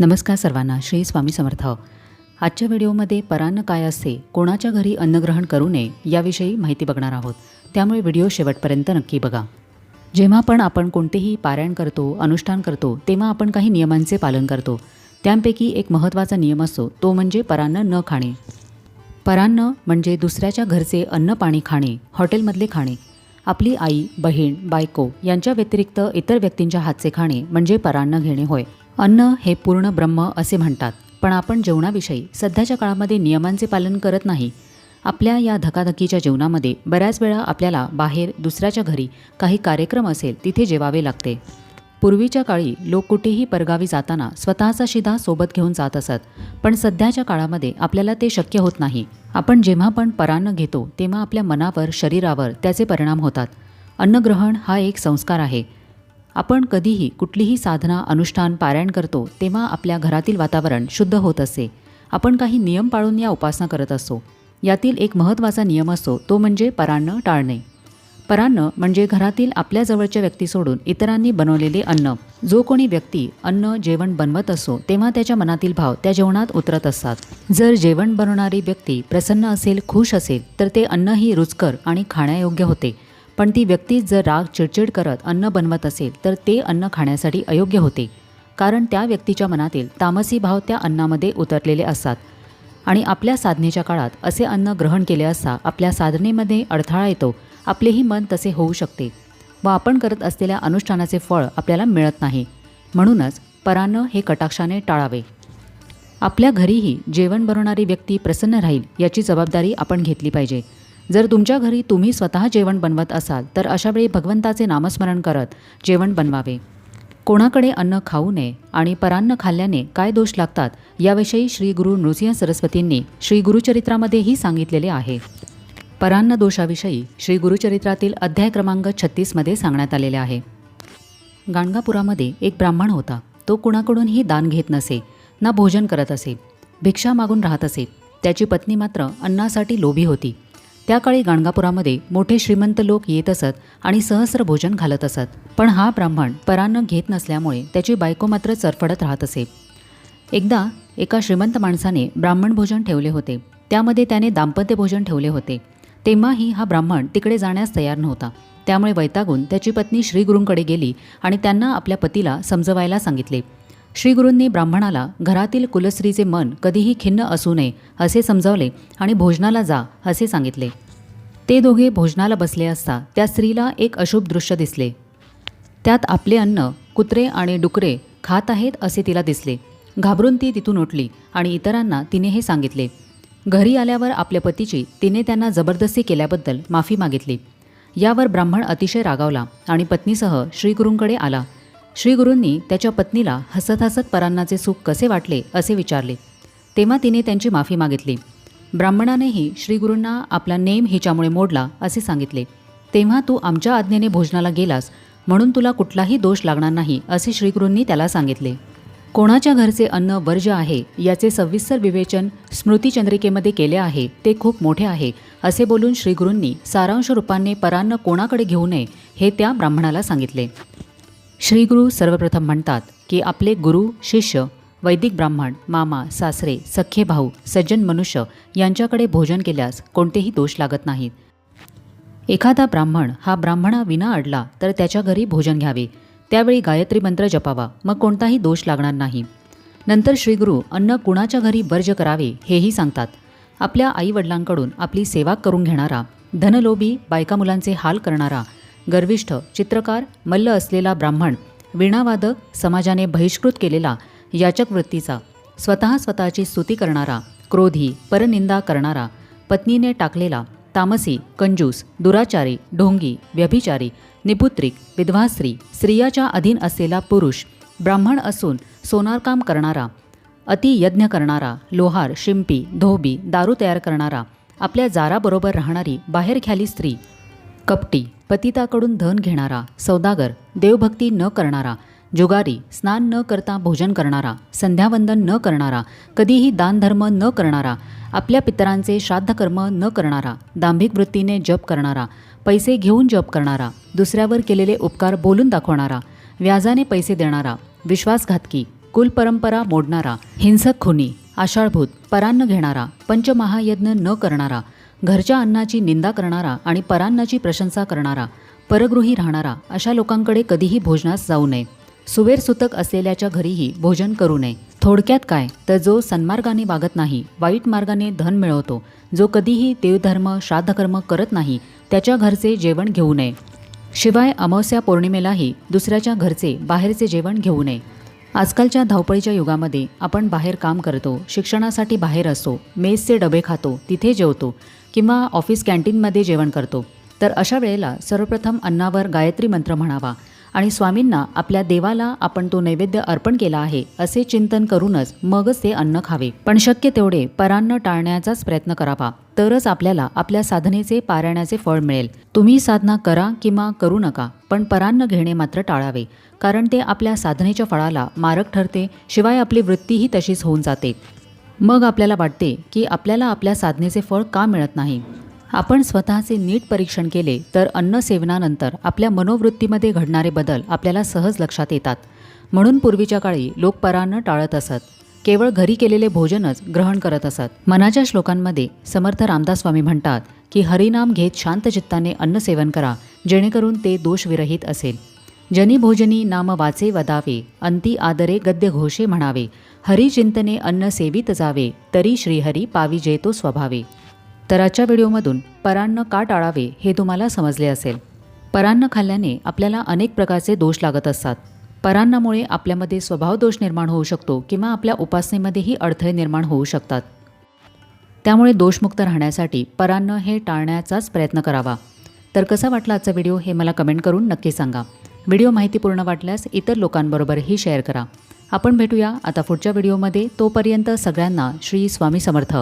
नमस्कार सर्वांना श्री स्वामी समर्थ. आजच्या व्हिडिओमध्ये परान्न काय असते कोणाच्या घरी अन्नग्रहण करू नये याविषयी माहिती बघणार आहोत. त्यामुळे व्हिडिओ शेवटपर्यंत नक्की बघा. जेव्हा पण आपण कोणतेही पारायण करतो अनुष्ठान करतो तेव्हा आपण काही नियमांचे पालन करतो. त्यांपैकी एक महत्त्वाचा नियम असतो तो म्हणजे परान्न न खाणे. परान्न म्हणजे दुसऱ्याच्या घरचे अन्न पाणी खाणे हॉटेलमधले खाणे. आपली आई बहीण बायको यांच्या व्यतिरिक्त इतर व्यक्तींच्या हातचे खाणे म्हणजे परान्न घेणे होय. अन्न हे पूर्ण ब्रह्म असे म्हणतात. पण आपण जेवणाविषयी सध्याच्या काळामध्ये नियमांचे पालन करत नाही. आपल्या या धकाधकीच्या जेवणामध्ये बऱ्याच वेळा आपल्याला बाहेर दुसऱ्याच्या घरी काही कार्यक्रम असेल तिथे जेवावे लागते. पूर्वीच्या काळी लोक कुठेही परगावी जाताना स्वतःचा शिधा सोबत घेऊन जात असत. पण सध्याच्या काळामध्ये आपल्याला ते शक्य होत नाही. आपण जेव्हा पण परान्न घेतो तेव्हा आपल्या मनावर शरीरावर त्याचे परिणाम होतात. अन्नग्रहण हा एक संस्कार आहे. आपण कधीही कुठलीही साधना अनुष्ठान पारायण करतो तेव्हा आपल्या घरातील वातावरण शुद्ध होत असे. आपण काही नियम पाळून या उपासना करत असो. यातील एक महत्त्वाचा नियम असतो तो म्हणजे परान्न टाळणे. परान्न म्हणजे घरातील आपल्या जवळच्या व्यक्ती सोडून इतरांनी बनवलेले अन्न. जो कोणी व्यक्ती अन्न जेवण बनवत असो तेव्हा त्याच्या मनातील भाव त्या जेवणात उतरत असतात. जर जेवण बनवणारी व्यक्ती प्रसन्न असेल खुश असेल तर ते अन्नही रुचकर आणि खाण्यायोग्य होते. पण ती व्यक्ती जर राग चिडचिड करत अन्न बनवत असेल तर ते अन्न खाण्यासाठी अयोग्य होते. कारण त्या व्यक्तीच्या मनातील तामसी भाव त्या अन्नामध्ये उतरलेले असतात. आणि आपल्या साधनेच्या काळात असे अन्न ग्रहण केले असता आपल्या साधनेमध्ये अडथळा येतो. आपलेही मन तसे होऊ शकते व आपण करत असलेल्या अनुष्ठानाचे फळ आपल्याला मिळत नाही. म्हणूनच परान्न हे कटाक्षाने टाळावे. आपल्या घरीही जेवण बनवणारी व्यक्ती प्रसन्न राहील याची जबाबदारी आपण घेतली पाहिजे. जर तुमच्या घरी तुम्ही स्वतः जेवण बनवत असाल तर अशावेळी भगवंताचे नामस्मरण करत जेवण बनवावे. कोणाकडे अन्न खाऊ नये आणि परान्न खाल्ल्याने काय दोष लागतात याविषयी श्री गुरु नृसिंह सरस्वतींनी श्री गुरुचरित्रामध्येही सांगितलेले आहे. परान्न दोषाविषयी श्री गुरुचरित्रातील अध्याय क्रमांक छत्तीसमध्ये सांगण्यात आलेले आहे. गाणगापुरामध्ये एक ब्राह्मण होता. तो कुणाकडूनही दान घेत नसे ना भोजन करत असे भिक्षा मागून राहत असे. त्याची पत्नी मात्र अन्नासाठी लोभी होती. त्या काळी गाणगापुरामध्ये मोठे श्रीमंत लोक येत असत आणि सहस्र भोजन घालत असत. पण हा ब्राह्मण परान्न घेत नसल्यामुळे त्याची बायको मात्र चरफडत राहत असे. एकदा एका श्रीमंत माणसाने ब्राह्मण भोजन ठेवले होते. त्यामध्ये त्याने दाम्पत्य भोजन ठेवले होते. तेव्हाही हा ब्राह्मण तिकडे जाण्यास तयार नव्हता. त्यामुळे वैतागून त्याची पत्नी श्रीगुरूंकडे गेली आणि त्यांना आपल्या पतीला समजवायला सांगितले. श्रीगुरूंनी ब्राह्मणाला घरातील कुलस्त्रीचे मन कधीही खिन्न असू नये असे समजावले आणि भोजनाला जा असे सांगितले. ते दोघे भोजनाला बसले असता त्या स्त्रीला एक अशुभ दृश्य दिसले. त्यात आपले अन्न कुत्रे आणि डुकरे खात आहेत असे तिला दिसले. घाबरून ती तिथून उठली आणि इतरांना तिने हे सांगितले. घरी आल्यावर आपल्या पतीची तिने त्यांना जबरदस्ती केल्याबद्दल माफी मागितली. यावर ब्राह्मण अतिशय रागावला आणि पत्नीसह श्रीगुरूंकडे आला. श्रीगुरूंनी त्याच्या पत्नीला हसत हसत परान्नाचे सुख कसे वाटले असे विचारले. तेव्हा तिने त्यांची माफी मागितली. ब्राह्मणानेही श्रीगुरूंना आपला नेम हिच्यामुळे मोडला असे सांगितले. तेव्हा तू आमच्या आज्ञेने भोजनाला गेलास म्हणून तुला कुठलाही दोष लागणार नाही असे श्रीगुरूंनी त्याला सांगितले. कोणाच्या घरचे अन्न वर्ज्य आहे याचे सविस्तर विवेचन स्मृतिचंद्रिकेमध्ये केले आहे ते खूप मोठे आहे असे बोलून श्रीगुरूंनी सारांश रूपाने परान्न कोणाकडे घेऊ नये हे त्या ब्राह्मणाला सांगितले. श्रीगुरु सर्वप्रथम म्हणतात की आपले गुरु शिष्य वैदिक ब्राह्मण मामा सासरे सख्खे भाऊ सज्जन मनुष्य यांच्याकडे भोजन केल्यास कोणतेही दोष लागत नाहीत. एखादा ब्राह्मण हा ब्राह्मणा विना अडला तर त्याच्या घरी भोजन घ्यावे. त्यावेळी गायत्री मंत्र जपावा मग कोणताही दोष लागणार नाही. नंतर श्रीगुरू अन्न कुणाच्या घरी वर्ज करावे हेही सांगतात. आपल्या आईवडिलांकडून आपली सेवा करून घेणारा धनलोभी बायका मुलांचे हाल करणारा गर्विष्ठ चित्रकार मल्ल असलेला ब्राह्मण वीणावादक समाजाने बहिष्कृत केलेला याचक वृत्तीचा स्वतः स्वतःची स्तुती करणारा क्रोधी परनिंदा करणारा पत्नीने टाकलेला तामसी कंजूस दुराचारी ढोंगी व्यभिचारी निपुत्रिक विधवा स्त्री स्त्रियाच्या अधीन असलेला पुरुष ब्राह्मण असून सोनारकाम करणारा अतियज्ञ करणारा लोहार शिंपी धोबी दारू तयार करणारा आपल्या जाराबरोबर राहणारी बाहेरख्याली स्त्री कपटी पतिताकडून धन घेणारा सौदागर देवभक्ती न करणारा जुगारी स्नान न करता भोजन करणारा संध्यावंदन न करणारा कधीही दानधर्म न करणारा आपल्या पितरांचे श्राद्धकर्म न करणारा दांभिक वृत्तीने जप करणारा पैसे घेऊन जप करणारा दुसऱ्यावर केलेले उपकार बोलून दाखवणारा व्याजाने पैसे देणारा विश्वासघातकी कुलपरंपरा मोडणारा हिंसक खुनी आषाढभूत परान्न घेणारा पंचमहायज्ञ न करणारा घरच्या अन्नाची निंदा करणारा आणि परान्नाची प्रशंसा करणारा परगृही राहणारा अशा लोकांकडे कधीही भोजनास जाऊ नये. सुवेर सुतक असलेल्याच्या घरीही भोजन करू नये. थोडक्यात काय? तर जो सन्मार्गाने वागत नाही वाईट मार्गाने धन मिळवतो. जो कधीही देवधर्म श्राद्धकर्म करत नाही त्याच्या घरचे जेवण घेऊ नये. शिवाय अमावस्या पौर्णिमेलाही दुसऱ्याच्या घरचे बाहेरचे जेवण घेऊ नये. आजकालच्या धावपळीच्या युगामध्ये आपण बाहेर काम करतो शिक्षणासाठी बाहेर असतो मेसचे डबे खातो तिथे जेवतो किंवा ऑफिस कॅन्टीनमध्ये जेवण करतो. तर अशा वेळेला सर्वप्रथम अन्नावर गायत्री मंत्र म्हणावा. आणि स्वामींना आपल्या देवाला आपण तो नैवेद्य अर्पण केला आहे असे चिंतन करूनच मगच ते अन्न खावे. पण शक्य तेवढे परान्न टाळण्याचाच प्रयत्न करावा. तरच आपल्याला आपल्या साधनेचे पारायणाचे फळ मिळेल. तुम्ही साधना करा किंवा करू नका पण परान्न घेणे मात्र टाळावे. कारण ते आपल्या साधनेच्या फळाला मारक ठरते शिवाय आपली वृत्तीही तशीच होऊन जाते. मग आपल्याला वाटते की आपल्याला आपल्या साधनेचे फळ का मिळत नाही? आपण स्वतःचे नीट परीक्षण केले तर अन्न सेवनानंतर आपल्या मनोवृत्तीमध्ये घडणारे बदल आपल्याला सहज लक्षात येतात. म्हणून पूर्वीच्या काळी लोक परान्न टाळत असत. केवळ घरी केलेले भोजनच ग्रहण करत असत. मनाच्या श्लोकांमध्ये समर्थ रामदास स्वामी म्हणतात की हरिनाम घेत शांत चित्ताने अन्न सेवन करा जेणेकरून ते दोषविरहित असेल. जनी भोजनी नाम वाचे वदावे अंती आदरे गद्य घोषे म्हणावे. हरिचिंतने अन्न सेवित जावे तरी श्रीहरी पावी जेतो स्वभावे. तर आजच्या व्हिडिओमधून परान्न का टाळावे हे तुम्हाला समजले असेल. परान्न खाल्ल्याने आपल्याला अनेक प्रकारचे दोष लागत असतात. परान्नामुळे आपल्यामध्ये स्वभाव दोष निर्माण होऊ शकतो किंवा आपल्या उपासनेमध्येही अडथळे निर्माण होऊ शकतात. त्यामुळे दोषमुक्त राहण्यासाठी परान्न हे टाळण्याचाच प्रयत्न करावा. तर कसा वाटला आजचा व्हिडिओ हे मला कमेंट करून नक्की सांगा. व्हिडिओ माहितीपूर्ण वाटल्यास इतर लोकांबरोबरही शेअर करा. आपण भेटूया आता पुढच्या व्हिडिओमध्ये. तोपर्यंत सगळ्यांना श्री स्वामी समर्थ.